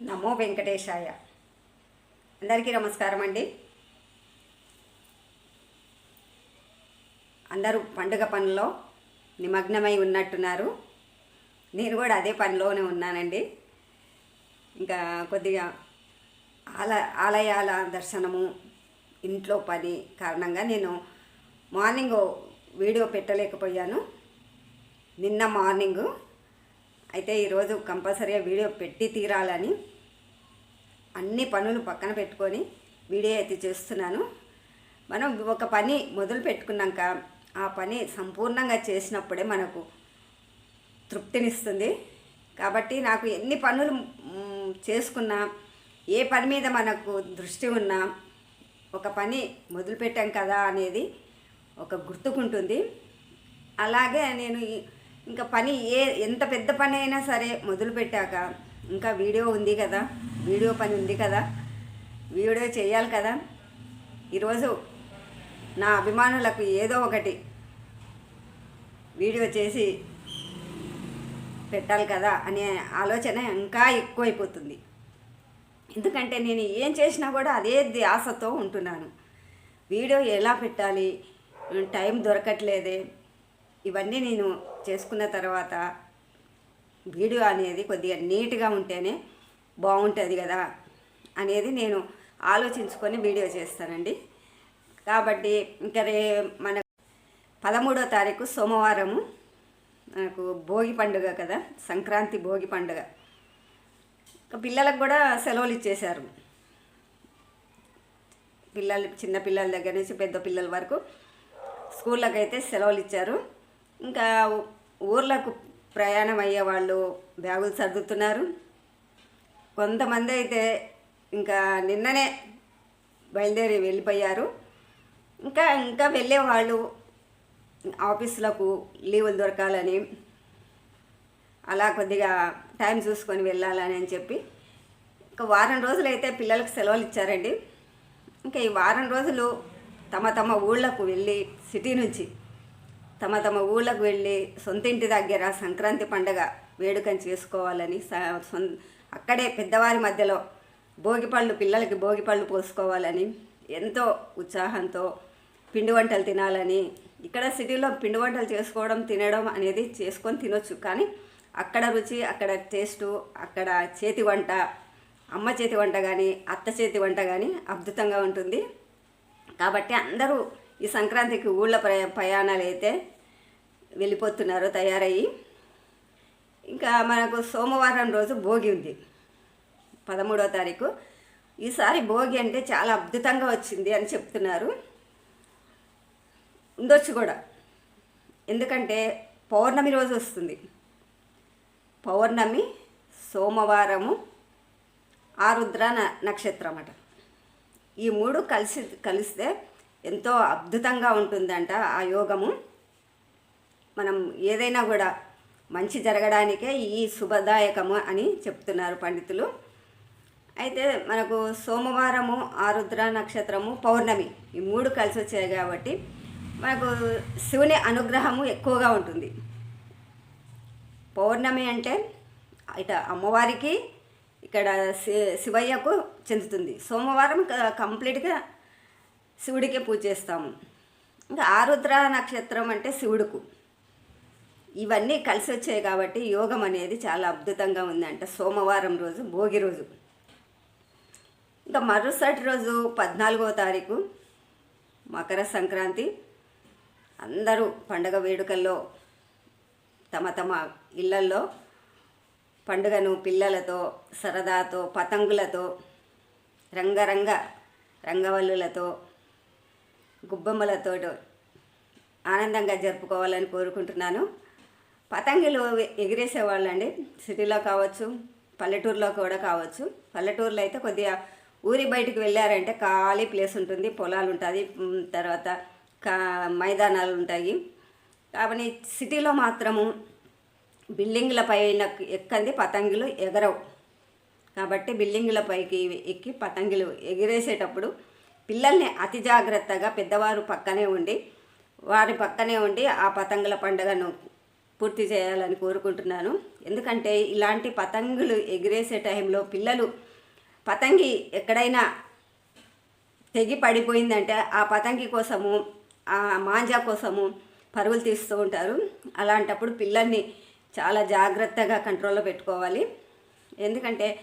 నమో వెంకటేశాయ. అందరికీ నమస్కారం అండి. అందరూ పండుగ పనిలో నిమగ్నమై ఉన్నట్టున్నారు. నేను కూడా అదే పనిలోనే ఉన్నానండి. ఇంకా కొద్దిగా ఆల ఆలయాల దర్శనము ఇంట్లో పని కారణంగా నేను మార్నింగ్ వీడియో పెట్టలేకపోయాను. నిన్న మార్నింగు. అయితే ఈరోజు కంపల్సరీగా వీడియో పెట్టి తీరాలని అన్ని పనులు పక్కన పెట్టుకొని వీడియో అయితే చేస్తున్నాను. మనం ఒక పని మొదలు పెట్టుకున్నాక ఆ పని సంపూర్ణంగా చేసినప్పుడే మనకు తృప్తినిస్తుంది. కాబట్టి నాకు ఎన్ని పనులు చేసుకున్నా ఏ పని మీద మనకు దృష్టి ఉన్నా ఒక పని మొదలుపెట్టాం కదా అనేది ఒక గుర్తుకుంటుంది. అలాగే నేను ఇంకా పని ఏ ఎంత పెద్ద పని అయినా సరే మొదలుపెట్టాక ఇంకా వీడియో ఉంది కదా వీడియో పని ఉంది కదా వీడియో చేయాలి కదా. ఈరోజు నా అభిమానులకు ఏదో ఒకటి వీడియో చేసి పెట్టాలి కదా అనే ఆలోచన ఇంకా ఎక్కువైపోతుంది. ఎందుకంటే నేను ఏం చేసినా కూడా అదే ధ్యాసతో ఉంటున్నాను. వీడియో ఎలా పెట్టాలి టైం దొరకట్లేదే ఇవన్నీ నేను చేసుకున్న తర్వాత వీడియో అనేది కొద్దిగా నీట్గా ఉంటేనే బాగుంటుంది కదా అనేది నేను ఆలోచించుకొని వీడియో చేస్తానండి. కాబట్టి ఇంకా రే మన పదమూడో తారీఖు సోమవారము. మనకు భోగి పండుగ కదా సంక్రాంతి భోగి పండుగ. పిల్లలకు కూడా సెలవులు ఇచ్చేశారు. పిల్లలు చిన్న పిల్లల దగ్గర నుంచి పెద్ద పిల్లల వరకు స్కూళ్ళకి అయితే సెలవులు ఇచ్చారు. ఇంకా ఊర్లకు ప్రయాణం అయ్యే వాళ్ళు బ్యాగులు సర్దుతున్నారు. కొంతమంది అయితే ఇంకా నిన్ననే బయలుదేరి వెళ్ళిపోయారు. ఇంకా ఇంకా వెళ్ళే వాళ్ళు ఆఫీసులకు లీవులు దొరకాలని అలా కొద్దిగా టైం చూసుకొని వెళ్ళాలని అని చెప్పి ఇంకా వారం రోజులు అయితే పిల్లలకు సెలవులు ఇచ్చారండి. ఇంకా ఈ వారం రోజులు తమ తమ ఊళ్ళకు వెళ్ళి సిటీ నుంచి తమ తమ ఊళ్ళకు వెళ్ళి సొంతింటి దగ్గర సంక్రాంతి పండగ వేడుకని చేసుకోవాలని సొం- అక్కడే పెద్దవారి మధ్యలో భోగిపళ్ళు పిల్లలకి భోగిపళ్ళు పోసుకోవాలని ఎంతో ఉత్సాహంతో పిండి వంటలు తినాలని ఇక్కడ సిటీలో పిండి వంటలు చేసుకోవడం తినడం అనేది చేసుకొని తినొచ్చు. కానీ అక్కడ రుచి అక్కడ టేస్టు అక్కడ చేతి వంట అమ్మ చేతి వంట కానీ అత్త చేతి వంట కానీ అద్భుతంగా ఉంటుంది. కాబట్టి అందరూ ఈ సంక్రాంతికి ఊళ్ళ ప్రయా ప్రయాణాలు అయితే వెళ్ళిపోతున్నారు తయారయ్యి. ఇంకా మనకు సోమవారం రోజు భోగి ఉంది పదమూడో తారీఖు. ఈసారి భోగి అంటే చాలా అద్భుతంగా వచ్చింది అని చెప్తున్నారు. ఉండొచ్చు కూడా. ఎందుకంటే పౌర్ణమి రోజు వస్తుంది. పౌర్ణమి సోమవారము ఆరుద్ర నక్షత్రం అట ఈ మూడు కలిసి కలిస్తే ఎంతో అద్భుతంగా ఉంటుందంట ఆ యోగము. మనం ఏదైనా కూడా మంచి జరగడానికే ఈ శుభదాయకము అని చెప్తున్నారు పండితులు. అయితే మనకు సోమవారము ఆరుద్ర నక్షత్రము పౌర్ణమి ఈ మూడు కలిసి వచ్చాయి కాబట్టి మనకు శివుని అనుగ్రహము ఎక్కువగా ఉంటుంది. పౌర్ణమి అంటే ఇట అమ్మవారికి ఇక్కడ శి- శివయ్యకు చెందుతుంది. సోమవారం కంప్లీట్గా శివుడికే పూజేస్తాము ఇంకా ఆరుద్ర నక్షత్రం అంటే శివుడుకు. ఇవన్నీ కలిసి వచ్చాయి కాబట్టి యోగం అనేది చాలా అద్భుతంగా ఉందంట. సోమవారం రోజు భోగి రోజు. ఇంకా మరుసటి రోజు పద్నాలుగో తారీఖు మకర సంక్రాంతి. అందరూ పండగ వేడుకల్లో తమ తమ ఇళ్ళల్లో పండుగను పిల్లలతో సరదాతో పతంగులతో రంగరంగ రంగవల్లులతో గుబ్బమ్మలతో ఆనందంగా జరుపుకోవాలని కోరుకుంటున్నాను. పతంగులు ఎగిరేసే వాళ్ళండి. సిటీలో కావచ్చు పల్లెటూరులో కూడా కావచ్చు. పల్లెటూరులో అయితే కొద్దిగా ఊరి బయటికి వెళ్ళారంటే ఖాళీ ప్లేస్ ఉంటుంది పొలాలు ఉంటుంది తర్వాత కా మైదానాలు ఉంటాయి. కాబట్టి సిటీలో మాత్రము బిల్డింగ్ల పైన ఎక్కంది పతంగులు ఎగరవు. కాబట్టి బిల్డింగ్ల పైకి ఎక్కి పతంగులు ఎగిరేసేటప్పుడు పిల్లల్ని అతి జాగ్రత్తగా పెద్దవారు పక్కనే ఉండి వారి పక్కనే ఉండి ఆ పతంగుల పండుగను పూర్తి చేయాలని కోరుకుంటున్నాను. ఎందుకంటే ఇలాంటి పతంగులు ఎగిరేసే టైంలో పిల్లలు పతంగి ఎక్కడైనా తెగి పడిపోయిందంటే ఆ పతంగి కోసము ఆ మాంజా కోసము పరుగులు తీస్తూ ఉంటారు. అలాంటప్పుడు పిల్లల్ని చాలా జాగ్రత్తగా కంట్రోల్లో పెట్టుకోవాలి. ఎందుకంటే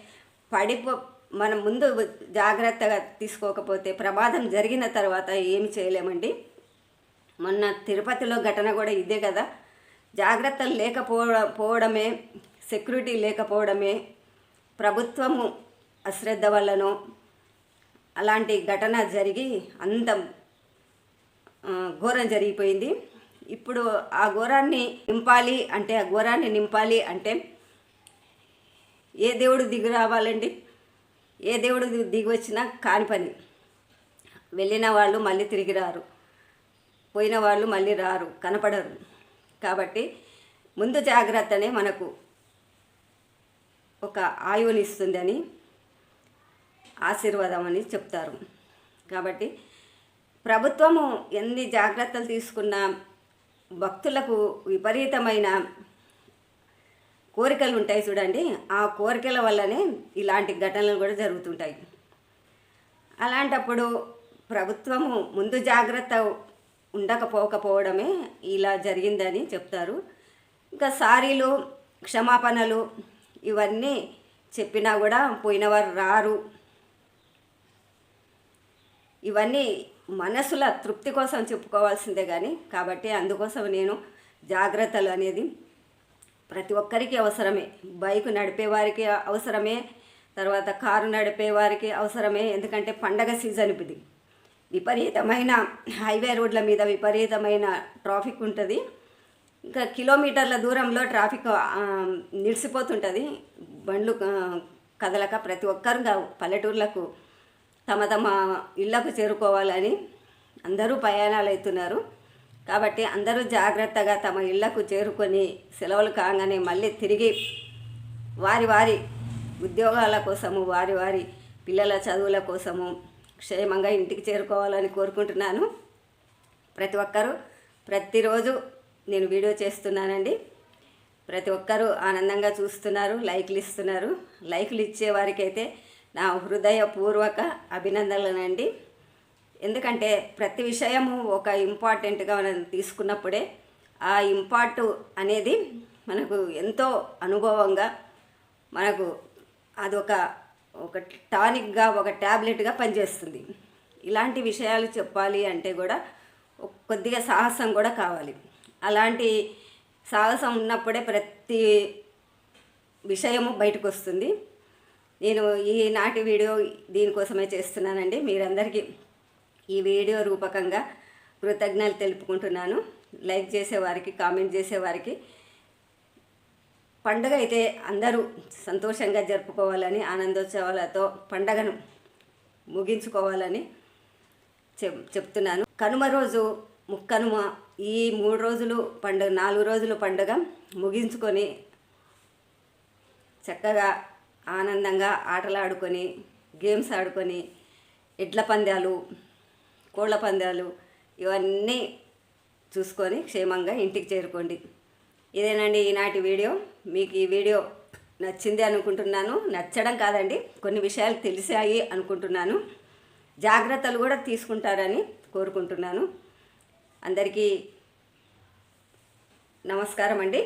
పడిపో మనం ముందు జాగ్రత్తగా తీసుకోకపోతే ప్రమాదం జరిగిన తర్వాత ఏమి చేయలేమండి. మొన్న తిరుపతిలో ఘటన కూడా ఇదే కదా. జాగ్రత్తలు లేకపోవడం పోవడమే సెక్యూరిటీ లేకపోవడమే ప్రభుత్వము అశ్రద్ధ వల్లనో అలాంటి ఘటన జరిగి అంత ఘోరం జరిగిపోయింది. ఇప్పుడు ఆ ఘోరాన్ని నింపాలి అంటే ఆ ఘోరాన్ని నింపాలి అంటే ఏ దేవుడు దిగి రావాలండి? ఏ దేవుడు దిగి వచ్చినా కాని పని. వెళ్ళిన వాళ్ళు మళ్ళీ తిరిగి రారు. పోయిన వాళ్ళు మళ్ళీ రారు. కనపడరు. కాబట్టి ముందు జాగ్రత్తనే మనకు ఒక ఆయువునిస్తుందని ఆశీర్వాదం అని చెప్తారు. కాబట్టి ప్రభుత్వము ఎన్ని జాగ్రత్తలు తీసుకున్నా భక్తులకు విపరీతమైన కోరికలు ఉంటాయి చూడండి. ఆ కోరికల వల్లనే ఇలాంటి ఘటనలు కూడా జరుగుతుంటాయి. అలాంటప్పుడు ప్రభుత్వము ముందు జాగ్రత్త ఉండకపోకపోవడమే ఇలా జరిగిందని చెప్తారు. ఇంకా సారీలు క్షమాపణలు ఇవన్నీ చెప్పినా కూడా పోయినవారు రారు. ఇవన్నీ మనసుల తృప్తి కోసం చెప్పుకోవాల్సిందే కానీ కాబట్టి అందుకోసం నేను జాగ్రత్తలు అనేది ప్రతి ఒక్కరికి అవసరమే. బైక్ నడిపే వారికి అవసరమే. తర్వాత కారు నడిపే వారికి అవసరమే. ఎందుకంటే పండగ సీజన్ ఇది. విపరీతమైన హైవే రోడ్ల మీద విపరీతమైన ట్రాఫిక్ ఉంటుంది. ఇంకా కిలోమీటర్ల దూరంలో ట్రాఫిక్ నిలిచిపోతుంటుంది బండ్లు కదలక ప్రతి ఒక్కరు పల్లెటూర్లకు తమ తమ ఇళ్ళకు చేరుకోవాలని అందరూ ప్రయాణాలు అవుతున్నారు కాబట్టి అందరూ జాగ్రత్తగా తమ ఇళ్ళకు చేరుకొని సెలవులు కాగానే మళ్ళీ తిరిగి వారి వారి ఉద్యోగాల కోసము వారి వారి పిల్లల చదువుల కోసము క్షేమంగా ఇంటికి చేరుకోవాలని కోరుకుంటున్నాను. ప్రతి ఒక్కరూ ప్రతిరోజు నేను వీడియో చేస్తున్నానండి. ప్రతి ఒక్కరూ ఆనందంగా చూస్తున్నారు లైక్లు ఇస్తున్నారు. లైక్లు ఇచ్చే వారికైతే నా హృదయపూర్వక అభినందనలండి. ఎందుకంటే ప్రతి విషయము ఒక ఇంపార్టెంట్గా మనం తీసుకున్నప్పుడే ఆ ఇంపార్ట్ అనేది మనకు ఎంతో అనుభవంగా మనకు అదొక ఒక టానిక్గా ఒక ట్యాబ్లెట్గా పనిచేస్తుంది. ఇలాంటి విషయాలు చెప్పాలి అంటే కూడా కొద్దిగా సాహసం కూడా కావాలి. అలాంటి సాహసం ఉన్నప్పుడే ప్రతి విషయము బయటకు వస్తుంది నేను ఈనాటి వీడియో దీనికోసమే చేస్తున్నానండి. మీరందరికీ ఈ వీడియో రూపకంగా కృతజ్ఞతలు తెలుపుకుంటున్నాను. లైక్ చేసేవారికి కామెంట్ చేసేవారికి పండుగ అయితే అందరూ సంతోషంగా జరుపుకోవాలని ఆనందోత్సవాలతో పండగను ముగించుకోవాలని చెప్ చెప్తున్నాను. కనుమ రోజు ముక్కనుమ ఈ మూడు రోజులు పండుగ నాలుగు రోజులు పండుగ ముగించుకొని చక్కగా ఆనందంగా ఆటలు ఆడుకొని గేమ్స్ ఆడుకొని ఎడ్ల పందాలు కోళ్ళ పందాలు ఇవన్నీ చూసుకొని క్షేమంగా ఇంటికి చేరుకోండి. ఇదేనండి ఈనాటి వీడియో. మీకు ఈ వీడియో నచ్చింది అనుకుంటున్నాను. నచ్చడం కాదండి కొన్ని విషయాలు తెలిసాయి అనుకుంటున్నాను. జాగ్రత్తలు కూడా తీసుకుంటారని కోరుకుంటున్నాను. అందరికీ నమస్కారం అండి.